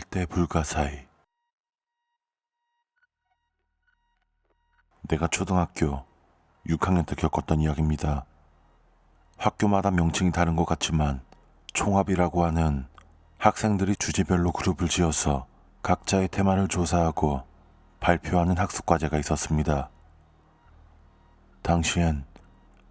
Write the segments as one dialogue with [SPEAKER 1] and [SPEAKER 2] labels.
[SPEAKER 1] 7대 불가사의 내가 초등학교 6학년 때 겪었던 이야기입니다. 학교마다 명칭이 다른 것 같지만 총합이라고 하는 학생들이 주제별로 그룹을 지어서 각자의 테마를 조사하고 발표하는 학습 과제가 있었습니다. 당시엔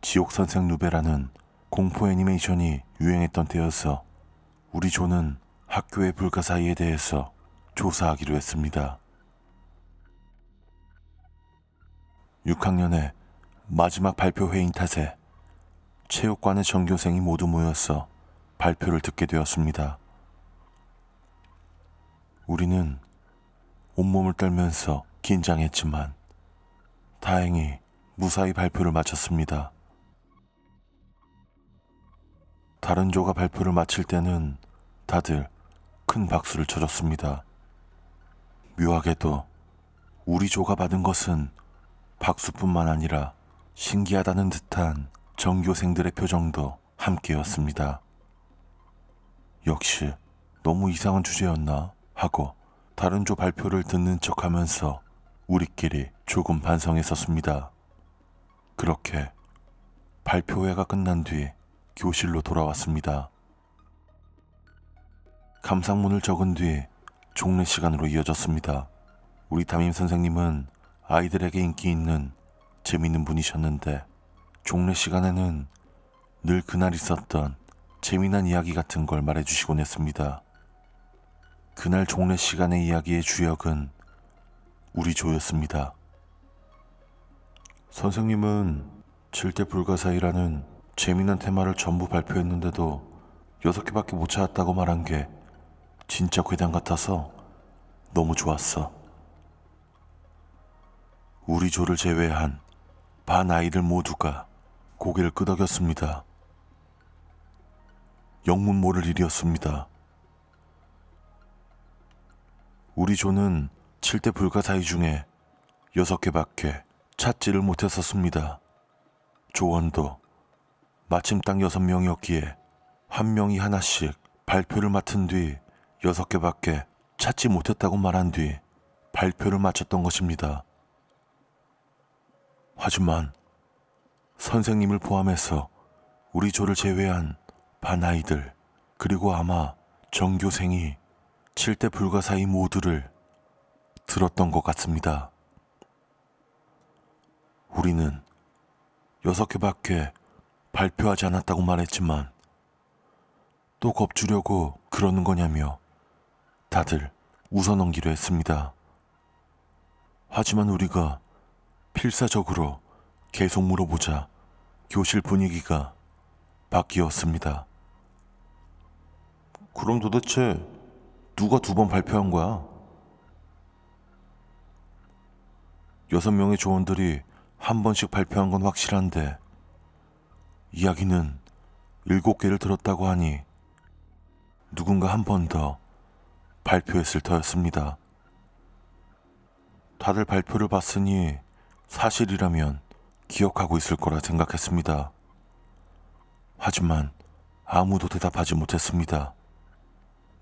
[SPEAKER 1] 지옥선생 누베라는 공포 애니메이션이 유행했던 때여서 우리 조는 학교의 불가사의에 대해서 조사하기로 했습니다. 6학년의 마지막 발표 회의인 탓에 체육관의 전교생이 모두 모여서 발표를 듣게 되었습니다. 우리는 온몸을 떨면서 긴장했지만 다행히 무사히 발표를 마쳤습니다. 다른 조가 발표를 마칠 때는 다들 큰 박수를 쳐줬습니다. 묘하게도 우리 조가 받은 것은 박수뿐만 아니라 신기하다는 듯한 전교생들의 표정도 함께였습니다. 역시 너무 이상한 주제였나 하고 다른 조 발표를 듣는 척 하면서 우리끼리 조금 반성했었습니다. 그렇게 발표회가 끝난 뒤 교실로 돌아왔습니다. 감상문을 적은 뒤 종례 시간으로 이어졌습니다. 우리 담임 선생님은 아이들에게 인기 있는 재밌는 분이셨는데 종례 시간에는 늘 그날 있었던 재미난 이야기 같은 걸 말해주시곤 했습니다. 그날 종례 시간의 이야기의 주역은 우리 조였습니다. 선생님은 질대 불가사의라는 재미난 테마를 전부 발표했는데도 여섯 개밖에 못 찾았다고 말한 게 진짜 괴담 같아서 너무 좋았어. 우리 조를 제외한 반 아이들 모두가 고개를 끄덕였습니다. 영문 모를 일이었습니다. 우리 조는 7대 불가사의 중에 6개밖에 찾지를 못했었습니다. 조원도 마침 딱 6명이었기에 한 명이 하나씩 발표를 맡은 뒤 6개밖에 찾지 못했다고 말한 뒤 발표를 마쳤던 것입니다. 하지만 선생님을 포함해서 우리 조를 제외한 반 아이들 그리고 아마 전교생이 7대 불가사의 모두를 들었던 것 같습니다. 우리는 여섯 개밖에 발표하지 않았다고 말했지만 또 겁주려고 그러는 거냐며 다들 웃어넘기려 했습니다. 하지만 우리가 필사적으로 계속 물어보자 교실 분위기가 바뀌었습니다. 그럼 도대체 누가 두 번 발표한 거야? 여섯 명의 조원들이 한 번씩 발표한 건 확실한데 이야기는 일곱 개를 들었다고 하니 누군가 한 번 더 발표했을 터였습니다. 다들 발표를 봤으니 사실이라면 기억하고 있을 거라 생각했습니다. 하지만 아무도 대답하지 못했습니다.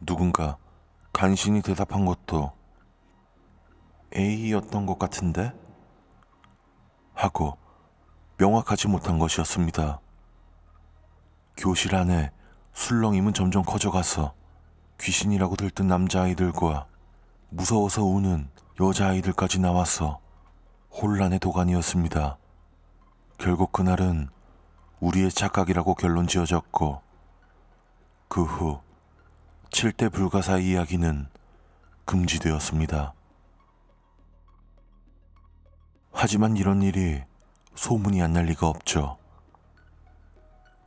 [SPEAKER 1] 누군가 간신히 대답한 것도 A였던 것 같은데? 하고 명확하지 못한 것이었습니다. 교실 안에 술렁임은 점점 커져가서 귀신이라고 들뜬 남자아이들과 무서워서 우는 여자아이들까지 나와서 혼란의 도가니였습니다. 결국 그날은 우리의 착각이라고 결론 지어졌고 그 후 7대 불가사 이야기는 금지되었습니다. 하지만 이런 일이 소문이 안 날 리가 없죠.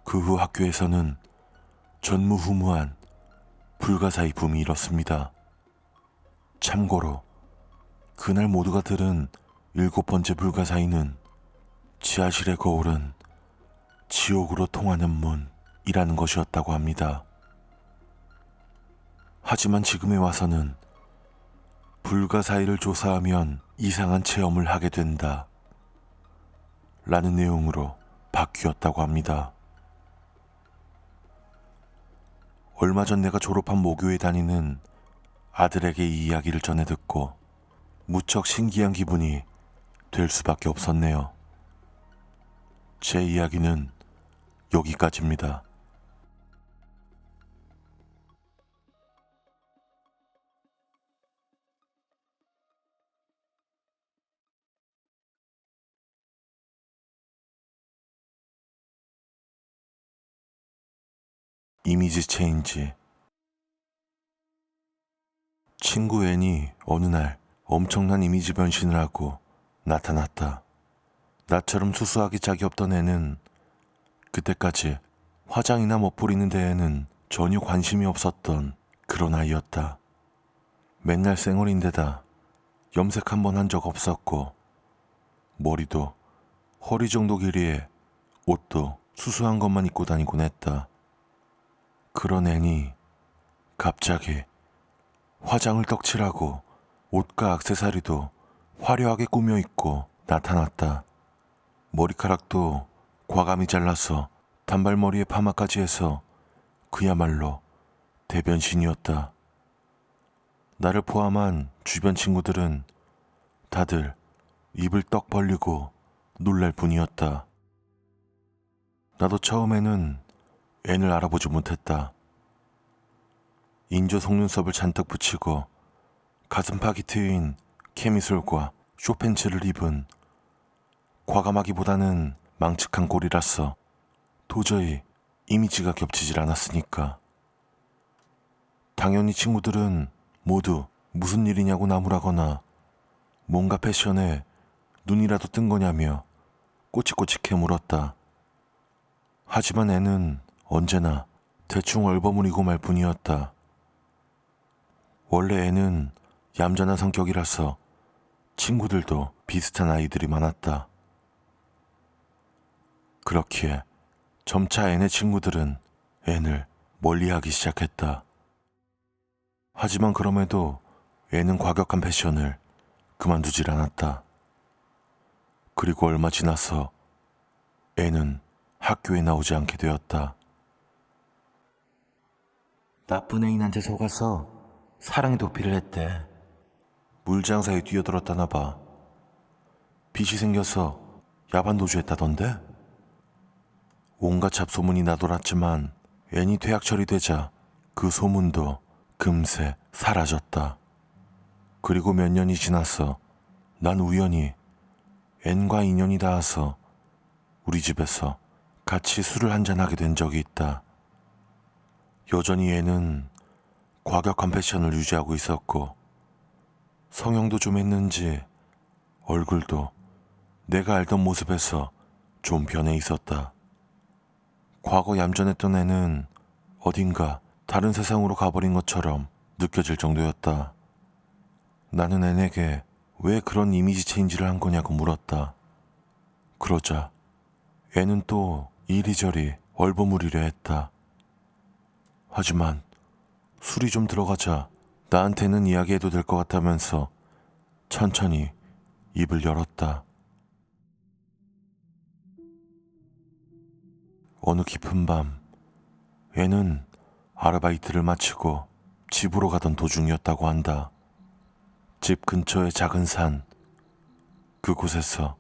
[SPEAKER 1] 그 후 학교에서는 전무후무한 불가사의 붐이 일었습니다. 참고로 그날 모두가 들은 일곱 번째 불가사의는 지하실의 거울은 지옥으로 통하는 문이라는 것이었다고 합니다. 하지만 지금에 와서는 불가사의를 조사하면 이상한 체험을 하게 된다. 라는 내용으로 바뀌었다고 합니다. 얼마 전 내가 졸업한 모교에 다니는 아들에게 이 이야기를 전해 듣고 무척 신기한 기분이 될 수밖에 없었네요. 제 이야기는 여기까지입니다. 이미지 체인지 친구 앤이 어느 날 엄청난 이미지 변신을 하고 나타났다. 나처럼 수수하기 짝이 없던 애는 그때까지 화장이나 멋부리는 데에는 전혀 관심이 없었던 그런 아이였다. 맨날 쌩얼인데다 염색 한 번 한 적 없었고 머리도 허리 정도 길이에 옷도 수수한 것만 입고 다니곤 했다. 그런 애니 갑자기 화장을 떡칠하고 옷과 악세사리도 화려하게 꾸며 입고 나타났다. 머리카락도 과감히 잘라서 단발머리에 파마까지 해서 그야말로 대변신이었다. 나를 포함한 주변 친구들은 다들 입을 떡 벌리고 놀랄 뿐이었다. 나도 처음에는 앤을 알아보지 못했다. 인조 속눈썹을 잔뜩 붙이고 가슴팍이 트인 캐미솔과 쇼팬츠를 입은 과감하기보다는 망측한 꼴이라서 도저히 이미지가 겹치질 않았으니까. 당연히 친구들은 모두 무슨 일이냐고 나무라거나 뭔가 패션에 눈이라도 뜬 거냐며 꼬치꼬치해 물었다. 하지만 애는 언제나 대충 얼버무리고 말 뿐이었다. 원래 애는 얌전한 성격이라서 친구들도 비슷한 아이들이 많았다. 그렇기에 점차 애네 친구들은 앤을 멀리하기 시작했다. 하지만 그럼에도 애는 과격한 패션을 그만두질 않았다. 그리고 얼마 지나서 애는 학교에 나오지 않게 되었다. 나쁜 애인한테 속아서 사랑의 도피를 했대. 물장사에 뛰어들었다나 봐. 빚이 생겨서 야반 도주했다던데? 온갖 잡소문이 나돌았지만 애니 퇴학 처리되자 그 소문도 금세 사라졌다. 그리고 몇 년이 지나서 난 우연히 앤과 인연이 닿아서 우리 집에서 같이 술을 한잔하게 된 적이 있다. 여전히 애는 과격한 패션을 유지하고 있었고 성형도 좀 했는지 얼굴도 내가 알던 모습에서 좀 변해 있었다. 과거 얌전했던 애는 어딘가 다른 세상으로 가버린 것처럼 느껴질 정도였다. 나는 애에게 왜 그런 이미지 체인지를 한 거냐고 물었다. 그러자 애는 또 이리저리 얼버무리려 했다. 하지만 술이 좀 들어가자 나한테는 이야기해도 될 것 같다면서 천천히 입을 열었다. 어느 깊은 밤, 애는 아르바이트를 마치고 집으로 가던 도중이었다고 한다. 집 근처의 작은 산, 그곳에서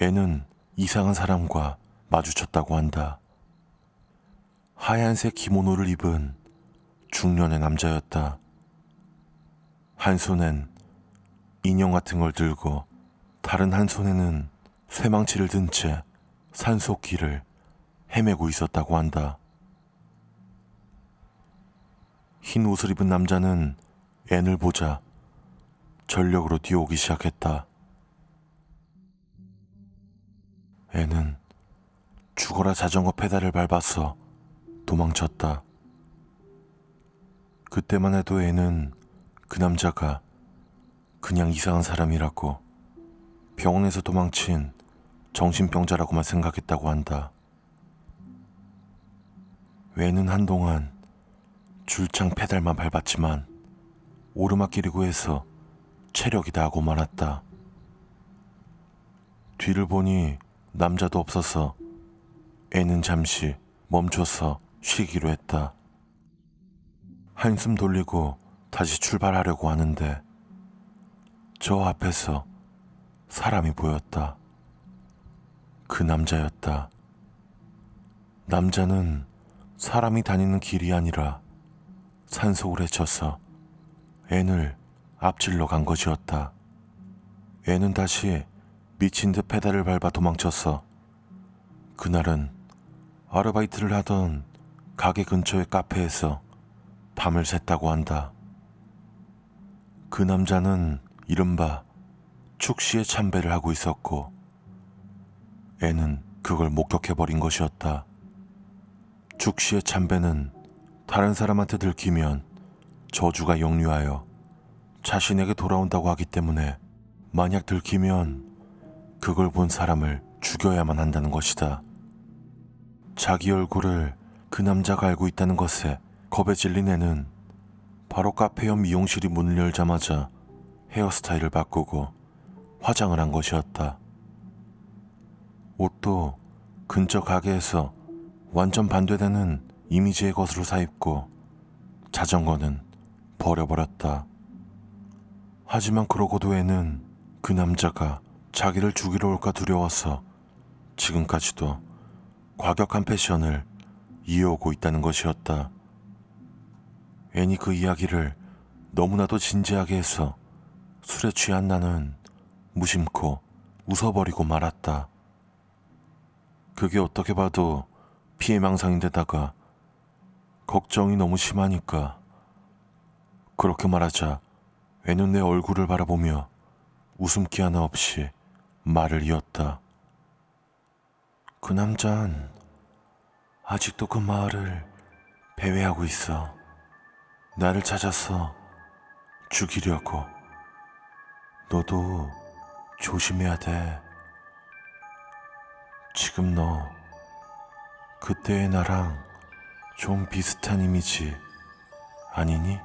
[SPEAKER 1] 애는 이상한 사람과 마주쳤다고 한다. 하얀색 기모노를 입은 중년의 남자였다. 한 손엔 인형 같은 걸 들고 다른 한 손에는 쇠망치를 든 채 산속 길을 헤매고 있었다고 한다. 흰 옷을 입은 남자는 앤을 보자 전력으로 뛰어오기 시작했다. 앤은 죽어라 자전거 페달을 밟아서 도망쳤다. 그때만 해도 앤은 그 남자가 그냥 이상한 사람이라고 병원에서 도망친 정신병자라고만 생각했다고 한다. 왜는 한동안 줄창 페달만 밟았지만 오르막길이 고 해서 체력이 다하고 말았다. 뒤를 보니 남자도 없어서 애는 잠시 멈춰서 쉬기로 했다. 한숨 돌리고 다시 출발하려고 하는데 저 앞에서 사람이 보였다. 그 남자였다. 남자는 사람이 다니는 길이 아니라 산속을 헤쳐서 앤을 앞질러 간 것이었다. 앤은 다시 미친 듯 페달을 밟아 도망쳤어. 그날은 아르바이트를 하던 가게 근처의 카페에서 밤을 샜다고 한다. 그 남자는 이른바 축시의 참배를 하고 있었고 애는 그걸 목격해버린 것이었다. 축시의 참배는 다른 사람한테 들키면 저주가 역류하여 자신에게 돌아온다고 하기 때문에 만약 들키면 그걸 본 사람을 죽여야만 한다는 것이다. 자기 얼굴을 그 남자가 알고 있다는 것에 겁에 질린 애는 바로 카페 옆 미용실이 문을 열자마자 헤어스타일을 바꾸고 화장을 한 것이었다. 옷도 근처 가게에서 완전 반대되는 이미지의 것으로 사입고 자전거는 버려버렸다. 하지만 그러고도 애는 그 남자가 자기를 죽이러 올까 두려워서 지금까지도 과격한 패션을 이어오고 있다는 것이었다. 애니 그 이야기를 너무나도 진지하게 해서 술에 취한 나는 무심코 웃어버리고 말았다. 그게 어떻게 봐도 피해망상인데다가 걱정이 너무 심하니까 그렇게 말하자 애는 내 얼굴을 바라보며 웃음기 하나 없이 말을 이었다. 그 남잔 아직도 그 마을을 배회하고 있어. 나를 찾아서 죽이려고. 너도 조심해야 돼. 지금 너 그때의 나랑 좀 비슷한 이미지 아니니?